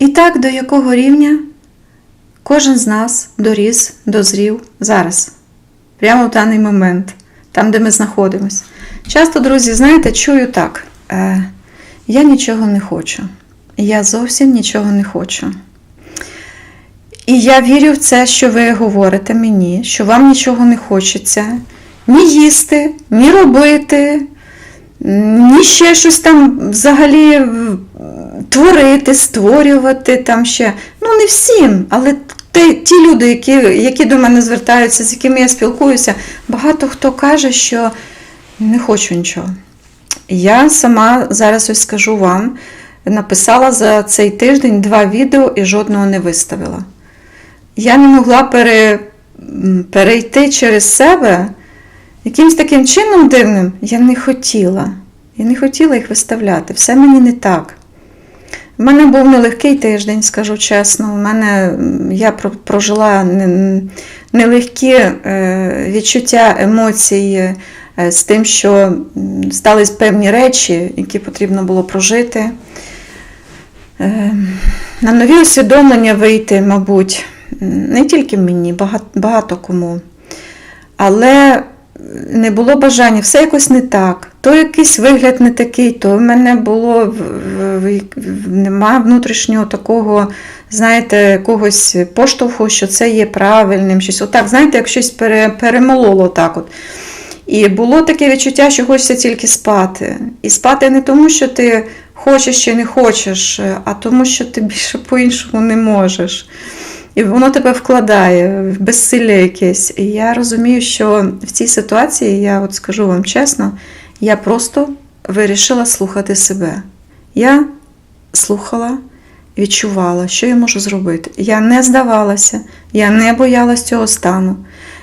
І так, до якого рівня кожен з нас доріс, дозрів зараз, прямо в даний момент, там, де ми знаходимося. Часто, друзі, знаєте, чую так: е, я нічого не хочу. Я зовсім нічого не хочу. І я вірю в це, що ви говорите мені, що вам нічого не хочеться ні їсти, ні робити, ні ще щось там взагалі творити, створювати там ще. Ну, не всім, але ті, ті люди, які, які до мене звертаються, з якими я спілкуюся, багато хто каже, що не хочу нічого. Я сама зараз ось скажу вам, написала за цей тиждень два відео і жодного не виставила. Я не могла пере, перейти через себе якимось таким чином дивним. Я не хотіла. Я не хотіла їх виставляти. Все мені не так. У мене був нелегкий тиждень, скажу чесно. У мене я прожила нелегкі е, відчуття, емоції е, з тим, що стались певні речі, які потрібно було прожити. Е, На нові усвідомлення вийти, мабуть, не тільки мені, багато кому. Але не було бажання, все якось не так. То якийсь вигляд не такий, то в мене було нема внутрішнього такого, знаєте, якогось поштовху, що це є правильним. Щось отак, знаєте, як щось пере, перемололо так от. І було таке відчуття, що хочеться тільки спати. І спати не тому, що ти хочеш чи не хочеш, а тому, що ти більше по-іншому не можеш. І воно тебе вкладає в безсилля якесь. І я розумію, що в цій ситуації, я от скажу вам чесно, я просто вирішила слухати себе. Я слухала, відчувала, що я можу зробити. Я не здавалася, я не боялась цього стану.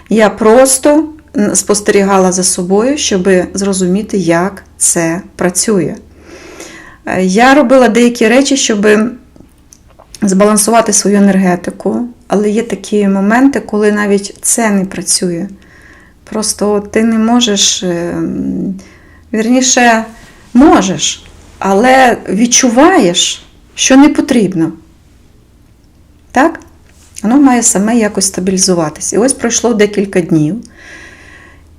Я просто спостерігала за собою, щоб зрозуміти, як це працює. Е, Я робила деякі речі, щоб збалансувати свою енергетику, але є такі моменти, коли навіть це не працює. Просто ти не можеш, е, вірніше, можеш, але відчуваєш, що не потрібно. Так? Воно має саме якось стабілізуватися. І ось пройшло декілька днів.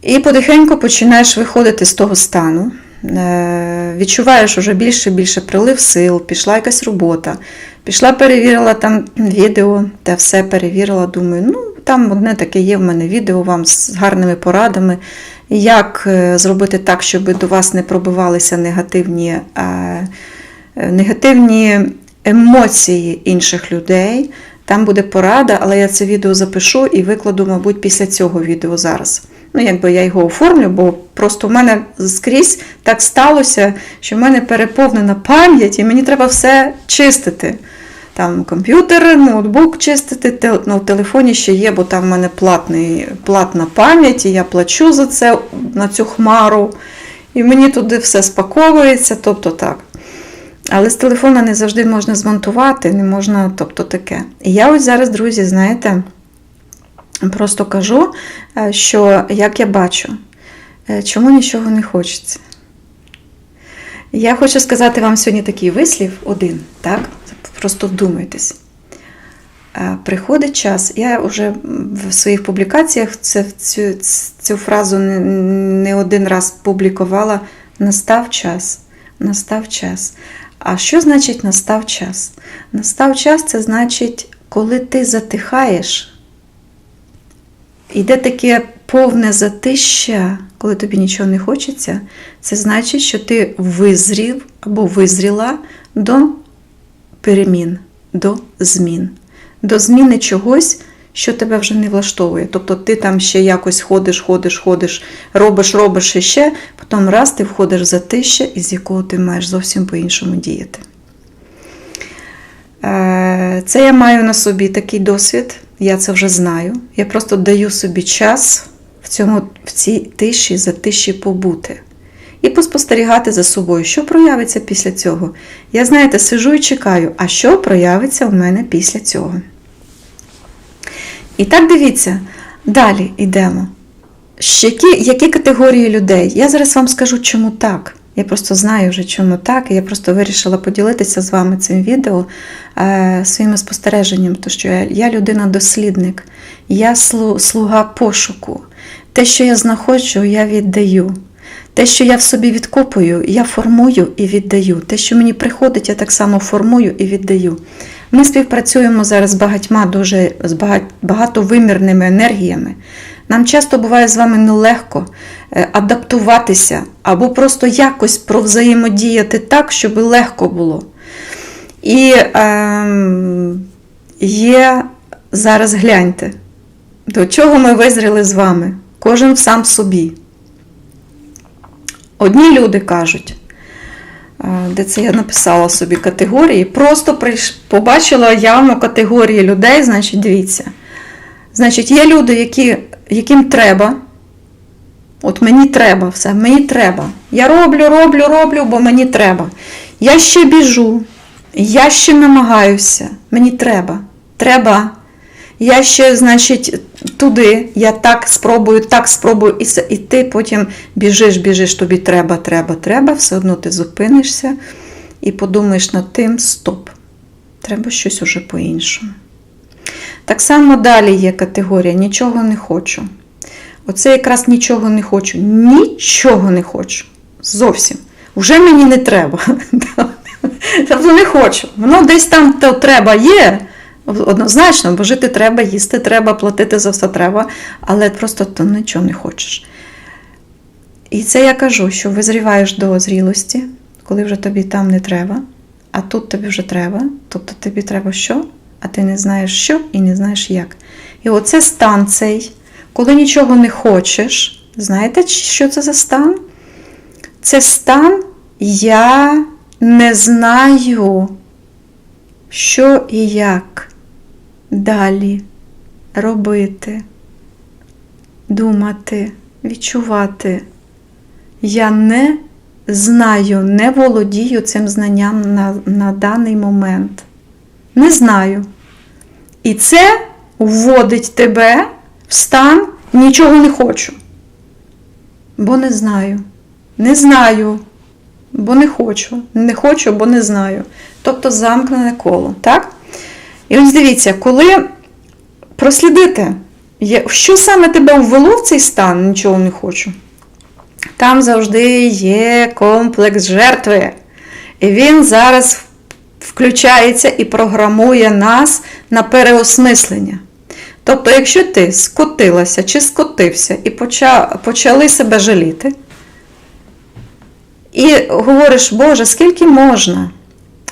І потихеньку починаєш виходити з того стану. Е, Відчуваєш уже більше і більше прилив сил, пішла якась робота. Пішла, перевірила там відео, та все перевірила. Думаю, ну там одне таке є в мене відео вам з гарними порадами, як е, зробити так, щоб до вас не пробивалися негативні, е, е, негативні емоції інших людей. Там буде порада, але я це відео запишу і викладу, мабуть, після цього відео зараз. Ну, якби я його оформлю, бо просто в мене скрізь так сталося, що в мене переповнена пам'ять, і мені треба все чистити. Там комп'ютер, ноутбук чистити, ну, в телефоні ще є, бо там в мене платний, платна пам'ять, і я плачу за це на цю хмару. І мені туди все спаковується, тобто так. Але з телефона не завжди можна змонтувати, не можна, тобто таке. І я ось зараз, друзі, знаєте, просто кажу, е, що як я бачу, е, чому нічого не хочеться. Я хочу сказати вам сьогодні такий вислів один, так? Просто вдумайтесь. Е, Приходить час, я вже в своїх публікаціях це, цю, цю фразу не, один раз публікувала. Настав час. Настав час. А що значить настав час? Настав час це значить, коли ти затихаєш, Іде таке повне затища, коли тобі нічого не хочеться, це значить, що ти визрів або визріла до перемін, до змін, до зміни чогось, що тебе вже не влаштовує. Тобто ти там ще якось ходиш, ходиш, ходиш, робиш, робиш ще, потім раз ти входиш в затища, із якого ти маєш зовсім по-іншому діяти. Е, Це я маю на собі такий досвід, я це вже знаю. Я просто даю собі час в, цьому, в цій тиші, за тиші побути. І поспостерігати за собою, що проявиться після цього. Я, знаєте, сижу і чекаю, а що проявиться в мене після цього. І так дивіться, далі йдемо. Які, які категорії людей? Я зараз вам скажу, чому так. Я просто знаю вже, чому так. І я просто вирішила поділитися з вами цим відео е, своїми спостереженнями, тому що я, я людина-дослідник, я слу- слуга пошуку. Те, що я знаходжу, я віддаю. Те, що я в собі відкопую, я формую і віддаю. Те, що мені приходить, я так само формую і віддаю. Ми співпрацюємо зараз з багатьма дуже з багатовимірними енергіями. Нам часто буває з вами нелегко е, адаптуватися або просто якось провзаємодіяти так, щоб легко було. І ем, є зараз гляньте, до чого ми визріли з вами, кожен сам собі. Одні люди кажуть, е, де це я написала собі категорії, просто прийш- побачила явно категорії людей, значить, дивіться. Значить, є люди, які, яким треба. От мені треба все, мені треба. Я роблю, роблю, роблю, бо мені треба. Я ще біжу, я ще намагаюся, мені треба. Треба. Я ще, значить, туди, я так спробую, так спробую, і, і ти потім біжиш, біжиш, тобі треба, треба, треба, все одно ти зупинишся і подумаєш над тим, стоп, треба щось уже по-іншому. Так само далі є категорія нічого не хочу. Оце якраз нічого не хочу. Нічого не хочу. Зовсім. Вже мені не треба. Тобто не хочу. Воно десь там то треба є. Однозначно, бо жити треба, їсти треба, платити за все треба, але просто ти нічого не хочеш. І це я кажу, що визріваєш до зрілості, коли вже тобі там не треба, а тут тобі вже треба. Тобто тобі треба що, а ти не знаєш що і не знаєш як. І оце стан цей, коли нічого не хочеш. Знаєте, що це за стан? Це стан я не знаю, що і як далі робити, думати, відчувати. Я не знаю, не володію цим знанням на, на даний момент. Не знаю. І це вводить тебе в стан нічого не хочу. Бо не знаю. Не знаю, бо не хочу. Не хочу, бо не знаю. Тобто замкнене коло. Так? І ось дивіться, коли прослідити, що саме тебе ввело в цей стан, нічого не хочу. Там завжди є комплекс жертви. І він зараз включається і програмує нас на переосмислення. Тобто, якщо ти скотилася чи скотився і почали себе жаліти, і говориш, Боже, скільки можна?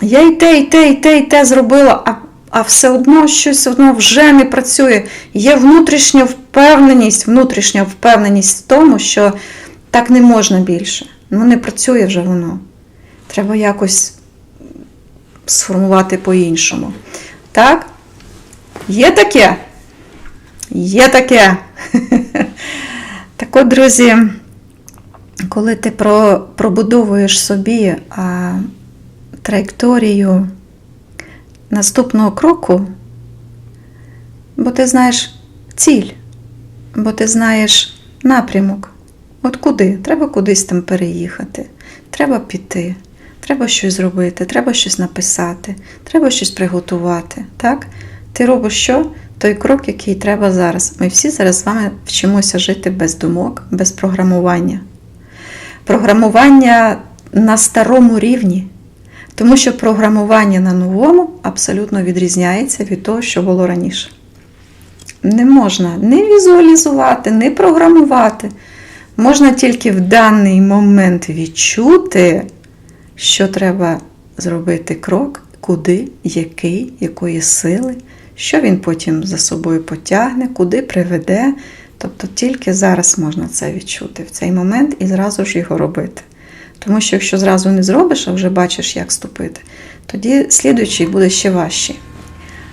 Я і те, і те, і те, і те зробила, а, а все одно щось одно вже не працює. Є внутрішня впевненість, внутрішня впевненість в тому, що так не можна більше. Ну, не працює вже воно. Треба якось сформувати по-іншому. Так? Є таке? Є таке. Так от, друзі, коли ти пробудовуєш собі а, траєкторію наступного кроку, бо ти знаєш ціль, бо ти знаєш напрямок. От куди? Треба кудись там переїхати, треба піти, треба щось зробити, треба щось написати, треба щось приготувати. Так? Ти робиш що? Той крок, який треба зараз. Ми всі зараз з вами вчимося жити без думок, без програмування. Програмування на старому рівні, тому що програмування на новому абсолютно відрізняється від того, що було раніше. Не можна не візуалізувати, не програмувати. Можна тільки в даний момент відчути, що треба зробити крок, куди, який, якої сили, що він потім за собою потягне, куди приведе. Тобто тільки зараз можна це відчути в цей момент і зразу ж його робити. Тому що якщо зразу не зробиш, а вже бачиш, як ступити, тоді слідуючий буде ще важчий.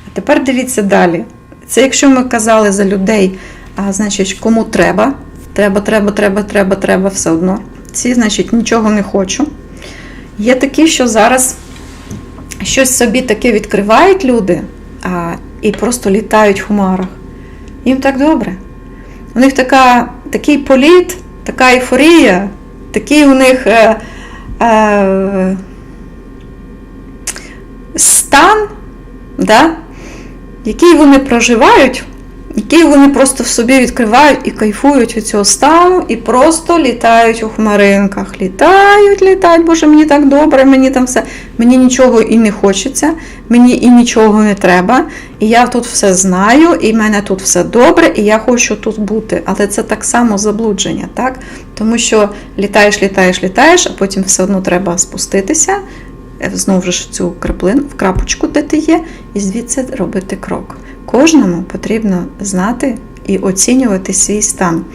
А тепер дивіться далі. Це якщо ми казали за людей, а значить, кому треба, треба, треба, треба, треба, треба все одно. Ці, значить, нічого не хочу. Є такі, що зараз щось собі таке відкривають люди а, і просто літають в хмарах. Їм так добре. У них така, такий політ, така ейфорія, такий у них е, е, стан, да, який вони проживають, який вони просто в собі відкривають і кайфують від цього стану, і просто літають у хмаринках. Літають, літають, боже, мені так добре, мені там все. Мені нічого і не хочеться, мені і нічого не треба. І я тут все знаю, і в мене тут все добре, і я хочу тут бути. Але це так само заблудження, так? Тому що літаєш, літаєш, літаєш, а потім все одно треба спуститися. е, Знову ж цю краплину, в крапочку, де ти є, і звідси робити крок. Кожному потрібно знати і оцінювати свій стан.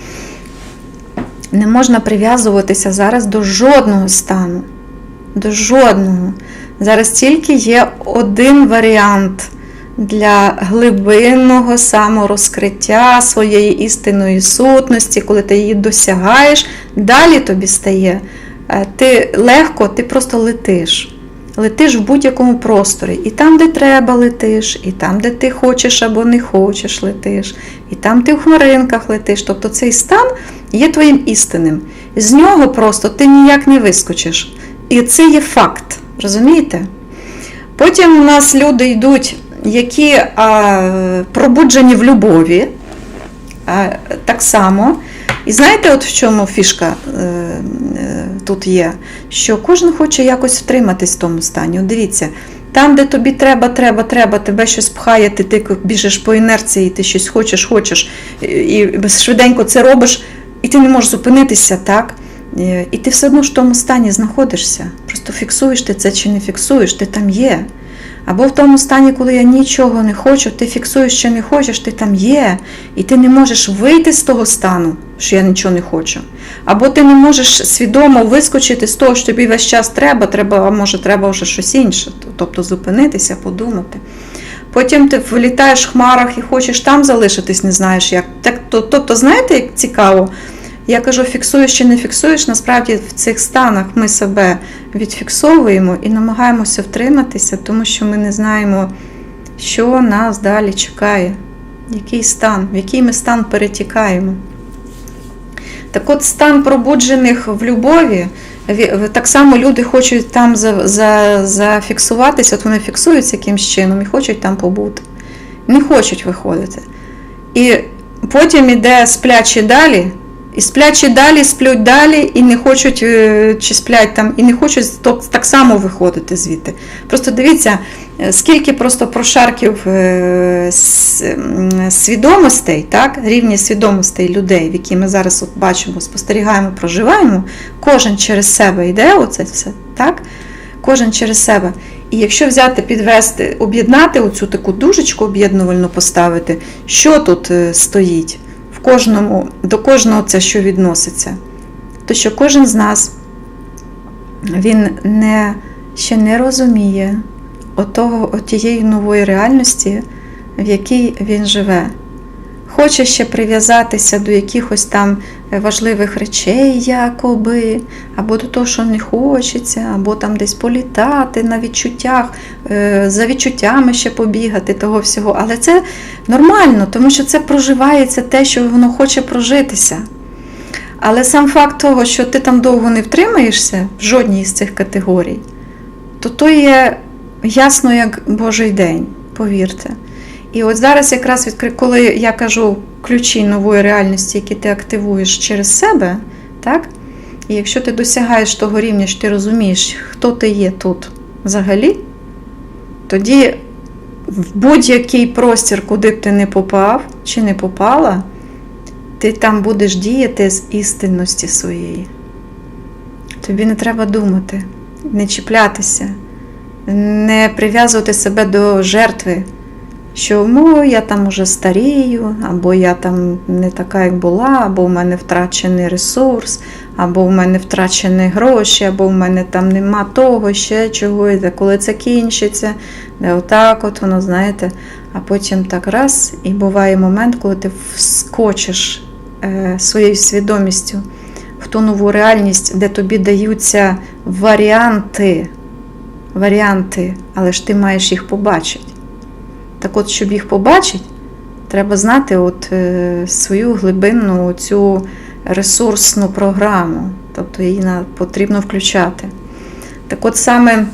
Не можна прив'язуватися зараз до жодного стану. До жодного. Зараз тільки є один варіант для глибинного саморозкриття своєї істинної сутності, коли ти її досягаєш, далі тобі стає. е, Ти легко, ти просто летиш. Летиш в будь-якому просторі. І там, де треба, летиш, і там, де ти хочеш або не хочеш, летиш, і там ти в хмаринках летиш. Тобто цей стан є твоїм істинним. З нього просто ти ніяк не вискочиш. І це є факт. Розумієте? Потім у нас люди йдуть, які а, пробуджені в любові, а, так само. І знаєте, от в чому фішка е, е, тут є? Що кожен хоче якось втриматись в тому стані. От дивіться, там, де тобі треба, треба, треба, тебе щось пхає, ти, ти біжиш по інерції, ти щось хочеш, хочеш, і, швиденько це робиш, і ти не можеш зупинитися, так? Е, І ти все одно в тому стані знаходишся. Просто фіксуєш ти це чи не фіксуєш, ти там є. Або в тому стані, коли я нічого не хочу, ти фіксуєш, що не хочеш, ти там є, і ти не можеш вийти з того стану, що я нічого не хочу. Або ти не можеш свідомо вискочити з того, що тобі весь час треба, треба, а може, треба вже щось інше. Тобто зупинитися, подумати. Потім ти влітаєш в хмарах і хочеш там залишитись, не знаєш як. Так, то- Тобто, знаєте, як цікаво? Я кажу, фіксуєш чи не фіксуєш, насправді в цих станах ми себе відфіксовуємо і намагаємося втриматися, тому що ми не знаємо, що нас далі чекає, який стан, в який ми стан перетікаємо. Так от стан пробуджених в любові, так само люди хочуть там за, за, зафіксуватися, от вони фіксуються якимсь чином і хочуть там побути. Не хочуть виходити. І потім іде сплячі далі, і сплячі далі, сплють далі, і не хочуть, е, чи сплять там, і не хочуть так само виходити звідти. Просто дивіться, е, скільки просто прошарків е, свідомостей, так, рівні свідомостей людей, які ми зараз от бачимо, спостерігаємо, проживаємо, кожен через себе йде, оце все, так? Кожен через себе. І якщо взяти, підвести, об'єднати оцю таку дужечку об'єднувальну поставити, що тут стоїть? Кожному, до кожного це що відноситься. То що кожен з нас він не, ще не розуміє отого, отієї нової реальності, в якій він живе. Хоче ще прив'язатися до якихось там важливих речей, якоби, або до того, що не хочеться, або там десь політати на відчуттях, е, за відчуттями ще побігати того всього. Але це нормально, тому що це проживається те, що воно хоче прожитися. Але сам факт того, що ти там довго не втримаєшся в жодній з цих категорій, то то є ясно як Божий день, повірте. І от зараз якраз відкри... коли я кажу ключі нової реальності, які ти активуєш через себе, так? І якщо ти досягаєш того рівня, що ти розумієш, хто ти є тут взагалі, тоді в будь-який простір, куди б ти не попав чи не попала, ти там будеш діяти з істинності своєї. Тобі не треба думати, не чіплятися, не прив'язувати себе до жертви, що ну, я там уже старію, або я там не така, як була, або в мене втрачений ресурс, або в мене втрачені гроші, або в мене там нема того, ще чогось, де коли це кінчиться, де отак от воно, знаєте, а потім так раз, і буває момент, коли ти вскочиш е, своєю свідомістю в ту нову реальність, де тобі даються варіанти, варіанти, але ж ти маєш їх побачити. Так от, щоб їх побачити, треба знати от, е, свою глибинну цю ресурсну програму. Тобто її потрібно включати. Так от саме,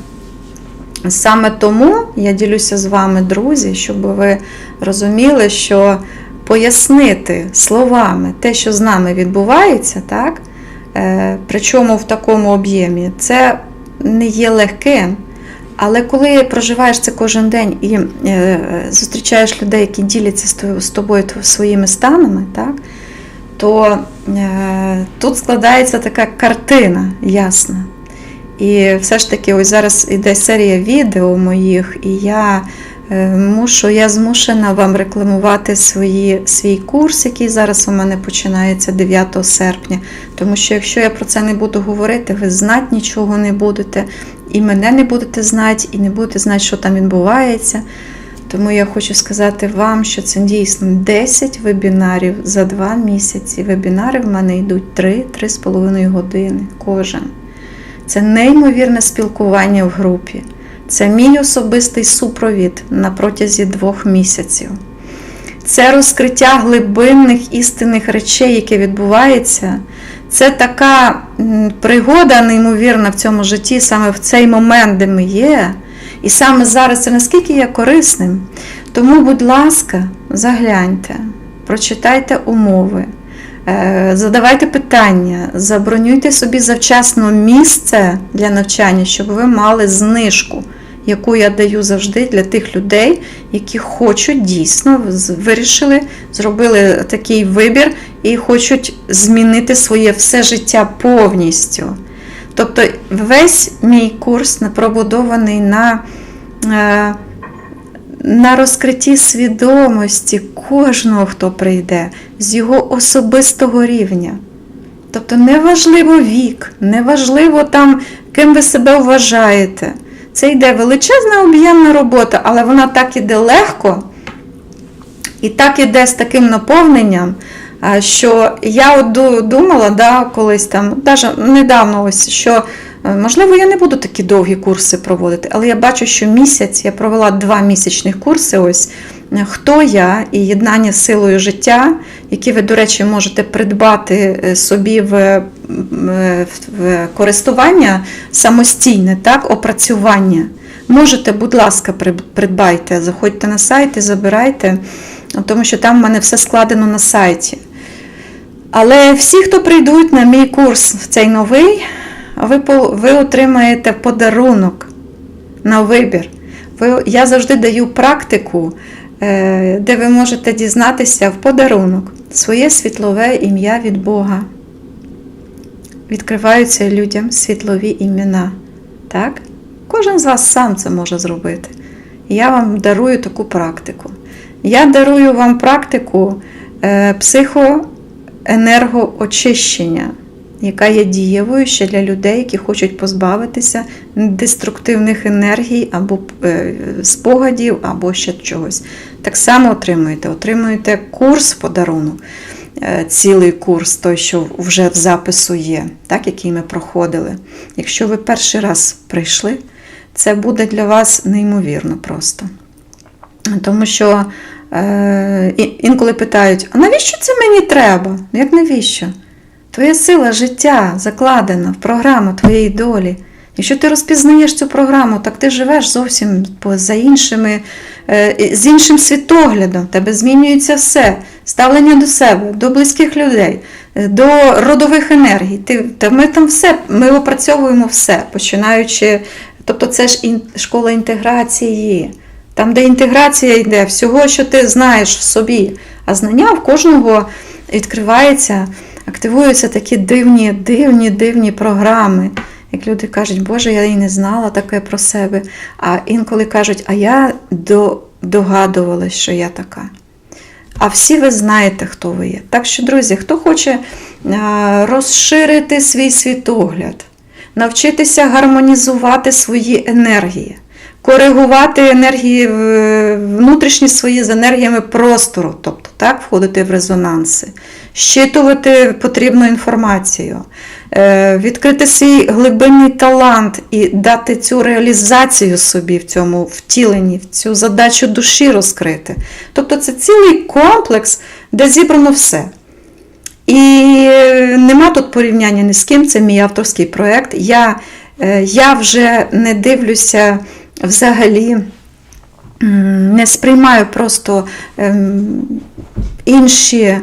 саме тому я ділюся з вами, друзі, щоб ви розуміли, що пояснити словами те, що з нами відбувається, так? Е, причому в такому об'ємі, це не є легким. Але коли проживаєш це кожен день і е, зустрічаєш людей, які діляться з тобою, своїми станами, так, то е, тут складається така картина ясна. І все ж таки, ось зараз іде серія відео моїх, і я мушу, я змушена вам рекламувати свої, свій курс, який зараз у мене починається 9 серпня. Тому що якщо я про це не буду говорити, ви знати нічого не будете, і мене не будете знати, і не будете знати, що там відбувається. Тому я хочу сказати вам, що це дійсно 10 вебінарів за 2 місяці. Вебінари в мене йдуть 3-3,5 години кожен. Це неймовірне спілкування в групі. Це мій особистий супровід на протязі двох місяців. Це розкриття глибинних істинних речей, які відбуваються. Це така пригода, неймовірна в цьому житті, саме в цей момент, де ми є. І саме зараз це наскільки є корисним. Тому, будь ласка, загляньте, прочитайте умови, задавайте питання, забронюйте собі завчасно місце для навчання, щоб ви мали знижку, яку я даю завжди для тих людей, які хочуть дійсно вирішили, зробили такий вибір і хочуть змінити своє все життя повністю. Тобто весь мій курс побудований на е, на розкритті свідомості кожного, хто прийде, з його особистого рівня. Тобто неважливо вік, неважливо там, ким ви себе вважаєте. Це йде величезна об'ємна робота, але вона так іде легко і так іде з таким наповненням, що я от думала, да, колись там, навіть недавно ось, що можливо я не буду такі довгі курси проводити, але я бачу, що місяць я провела два місячних курси. ось, Хто я і єднання з силою життя, які ви, до речі, можете придбати е, собі в в користування самостійне, так, опрацювання. Можете, будь ласка, придбайте, заходьте на сайт і забирайте, тому що там в мене все складено на сайті. Але всі, хто прийдуть на мій курс цей новий, ви ви отримаєте подарунок на вибір. Ви, Я завжди даю практику, е, де ви можете дізнатися в подарунок своє світлове ім'я від Бога. Відкриваються людям світлові імена. Так? Кожен з вас сам це може зробити. Я вам дарую таку практику. Я дарую вам практику е, психо енергоочищення, яка є дієвою ще для людей, які хочуть позбавитися деструктивних енергій або е, спогадів, або ще чогось. Так само отримуєте. Отримуєте курс подарунок, е, цілий курс, той, що вже в запису є, так, який ми проходили. Якщо ви перший раз прийшли, це буде для вас неймовірно просто. Тому що Е, інколи питають, а навіщо це мені треба? Ну, як навіщо? Твоя сила життя закладена в програму твоєї долі. Якщо ти розпізнаєш цю програму, так ти живеш зовсім за іншими, е, з іншим світоглядом, тебе змінюється все, ставлення до себе, до близьких людей, е, до родових енергій. Ти, Ми там все, ми опрацьовуємо все, починаючи. Тобто це ж школа інтеграції. Там, де інтеграція йде, всього, що ти знаєш в собі, а знання в кожного відкривається, активуються такі дивні, дивні, дивні програми. Як люди кажуть, Боже, я і не знала таке про себе. А інколи кажуть, а я догадувалась, що я така. А всі ви знаєте, хто ви є. Так що, друзі, хто хоче розширити свій світогляд, навчитися гармонізувати свої енергії коригувати енергії внутрішні свої з енергіями простору, тобто так, входити в резонанси, щитувати потрібну інформацію, е, відкрити свій глибинний талант і дати цю реалізацію собі в цьому втіленні, в цю задачу душі розкрити. Тобто це цілий комплекс, де зібрано все. І нема тут порівняння ні з ким, це мій авторський проєкт. Я Е, Я вже не дивлюся взагалі, не сприймаю просто ем, інші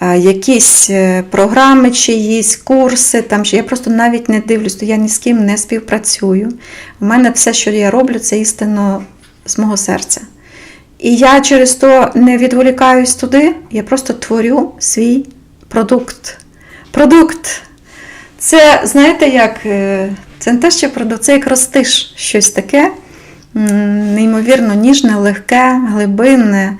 е, якісь е, програми чиїсь, курси. Там, я просто навіть не дивлюсь, то я ні з ким не співпрацюю. У мене все, що я роблю, це істинно з мого серця. І я через то не відволікаюсь туди, я просто творю свій продукт. Продукт. Це, знаєте, як е, це не те, що продукт, це як ростиш щось таке, неймовірно ніжне, легке, глибинне,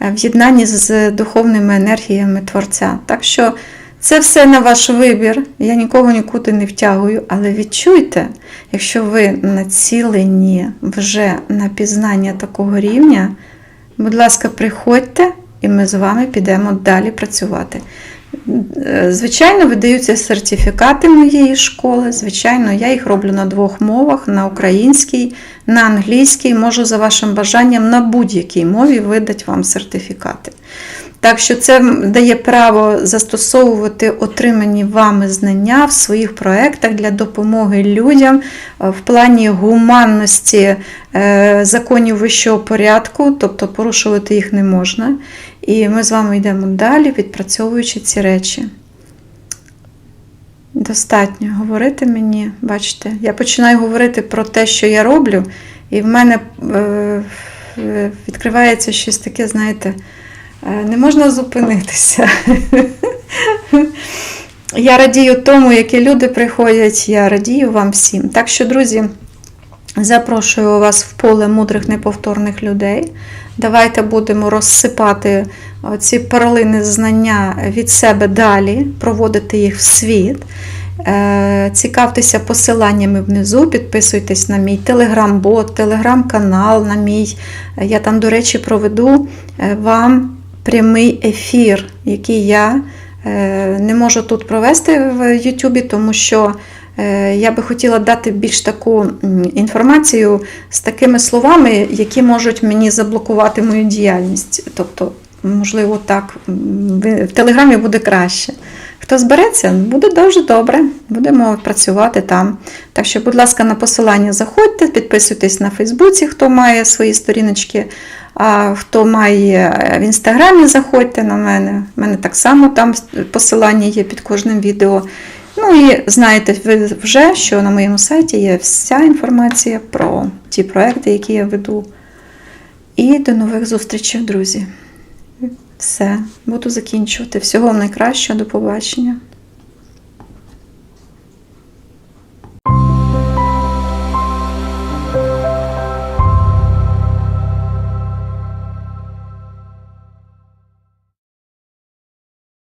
е, в єднанні з духовними енергіями Творця. Так що це все на ваш вибір. Я нікого нікуди не втягую, але відчуйте, якщо ви націлені вже на пізнання такого рівня, будь ласка, приходьте, і ми з вами підемо далі працювати. Звичайно, видаються сертифікати моєї школи. Звичайно, я їх роблю на двох мовах: на українській, на англійській. Можу за вашим бажанням на будь-якій мові видати вам сертифікати. Так що це дає право застосовувати отримані вами знання в своїх проєктах для допомоги людям е, в плані гуманності е, законів вищого порядку, тобто порушувати їх не можна. І ми з вами йдемо далі, відпрацьовуючи ці речі. Достатньо говорити мені, бачите, я починаю говорити про те, що я роблю, і в мене е, відкривається щось таке, знаєте, е, не можна зупинитися. Я радію тому, які люди приходять, я радію вам всім. Так що, друзі, запрошую вас в поле мудрих неповторних людей. Давайте будемо розсипати ці перлини знання від себе далі, проводити їх в світ. Е, Цікавтеся посиланнями внизу, підписуйтесь на мій телеграм-бот, телеграм-канал, на мій. Я там, до речі, проведу е, вам прямий ефір, який я е, не можу тут провести в Ютубі, тому що е, я би хотіла дати більш таку інформацію з такими словами, які можуть мені заблокувати мою діяльність. Тобто, можливо, так в Телеграмі буде краще. Хто збереться, буде дуже добре. Будемо працювати там. Так що, будь ласка, на посилання заходьте, підписуйтесь на Фейсбуці, хто має свої сторіночки. А хто має в інстаграмі, заходьте на мене. У мене так само там посилання є під кожним відео. Ну і знаєте ви вже, що на моєму сайті є вся інформація про ті проекти, які я веду. І до нових зустрічей, друзі. Все, буду закінчувати. Всього вам найкращого, до побачення.